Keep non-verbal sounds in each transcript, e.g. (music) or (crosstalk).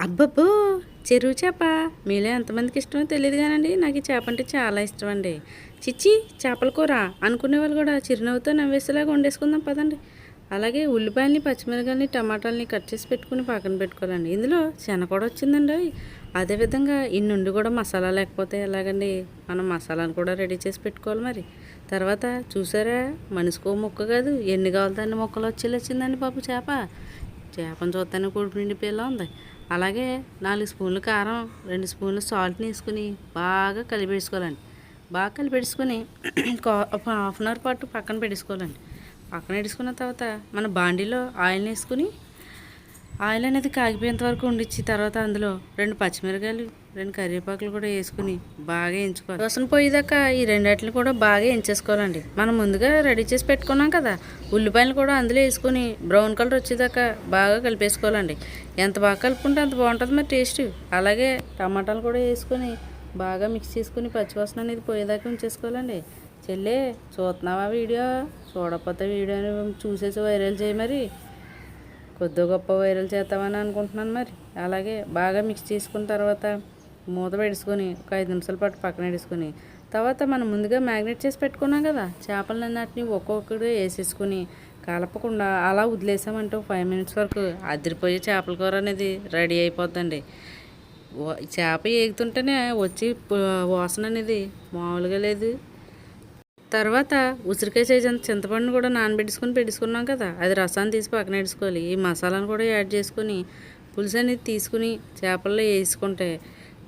అబ్బబ్బో చెరువు చేప. మీలో ఎంతమందికి ఇష్టమో తెలియదు కానండి. నాకు ఈ చేప అంటే చాలా ఇష్టం అండి చిచ్చి చేపల కూర అనుకునే వాళ్ళు కూడా చిరునవ్వుతో నవ్వేసేలాగా వండేసుకుందాం పదండి. అలాగే ఉల్లిపాయలని పచ్చిమిరకాయలని టమాటాలని కట్ చేసి పెట్టుకుని పక్కన పెట్టుకోవాలండి. ఇందులో శన కూడా వచ్చిందండి. అదేవిధంగా ఇన్నుండి కూడా మసాలా లేకపోతే ఎలాగండి? మనం మసాలాను కూడా రెడీ చేసి పెట్టుకోవాలి మరి. తర్వాత చూసారా? మనిషికో ముక్క కాదు. ఎన్ని కావాలి అన్ని ముక్కలు వచ్చేలా వచ్చిందండి పాపు చేప. చేపను చూస్తానే కొడుకు నిండిపోయేలా ఉంది. అలాగే నాలుగు స్పూన్లు కారం రెండు స్పూన్లు సాల్ట్ని వేసుకుని బాగా కలిపేసుకోవాలండి. బాగా కలిపెట్టుకొని (clears throat) హాఫ్ అన్ అవర్ పాటు పక్కన పెట్టేసుకోవాలండి. పక్కన పెట్టుకున్న తర్వాత మన బాండీలో ఆయిల్ వేసుకుని ఆయిల్ అనేది కాగిపోయేంత వరకు ఉండిచ్చి తర్వాత అందులో రెండు పచ్చిమిరకాయలు రెండు కరివేపాకులు కూడా వేసుకుని బాగా ఎంచుకోవాలి. రసం పోయేదాకా ఈ రెండిటిని కూడా బాగా వేయించేసుకోవాలండి మనం ముందుగా రెడీ చేసి పెట్టుకున్నాం కదా ఉల్లిపాయలు కూడా అందులో వేసుకుని బ్రౌన్ కలర్ వచ్చేదాకా బాగా కలిపేసుకోవాలండి. ఎంత బాగా కలుపుకుంటే అంత బాగుంటుంది మరి టేస్ట్. అలాగే టమాటాలు కూడా వేసుకొని బాగా మిక్స్ చేసుకుని పచ్చివాసన అనేది పోయేదాకా ఉంచేసుకోవాలండి. చెల్లే చూస్తున్నావా వీడియో? చూడకపోతే వీడియోని చూసేసి వైరల్ చేయి మరి. కొద్ది గొప్ప వైరల్ చేద్దామని అనుకుంటున్నాను మరి. అలాగే బాగా మిక్స్ చేసుకున్న తర్వాత మూత పెట్టుకొని ఒక ఐదు నిమిషాల పాటు పక్కన పెట్టుకొని తర్వాత మనం ముందుగా మ్యాగ్నెట్ చేసి పెట్టుకున్నాం కదా చేపలన్నిటిని ఒక్కొక్కటి వేసేసుకుని కలపకుండా అలా వదిలేసామంటే ఫైవ్ మినిట్స్ వరకు అదిరిపోయే చేపల కూర అనేది రెడీ అయిపోద్దండి. చేప ఏగుతుంటేనే వచ్చి వాసన అనేది మామూలుగా లేదు. తర్వాత ఉసిరికాయ సైజ్ చింతపండుని కూడా నానబెట్టుకుని పెట్టుకున్నాం కదా అది రసాన్ని తీసి పక్కన వేసుకోవాలి ఈ మసాలాను కూడా యాడ్ చేసుకొని పులుసు అనేది తీసుకుని చేపల్లో వేసుకుంటే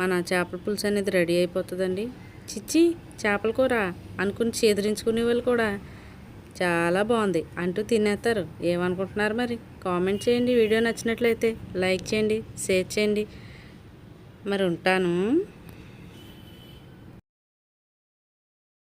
మన చేపల పులుసు అనేది రెడీ అయిపోతుందండి. చిచ్చి చేపల కూర అనుకుని చేదరించుకునే వాళ్ళు కూడా చాలా బాగుంది. అంటూ తినేస్తారు. ఏమనుకుంటున్నారు మరి? కామెంట్ చేయండి. వీడియో నచ్చినట్లయితే లైక్ చేయండి షేర్ చేయండి. మరి ఉంటాను.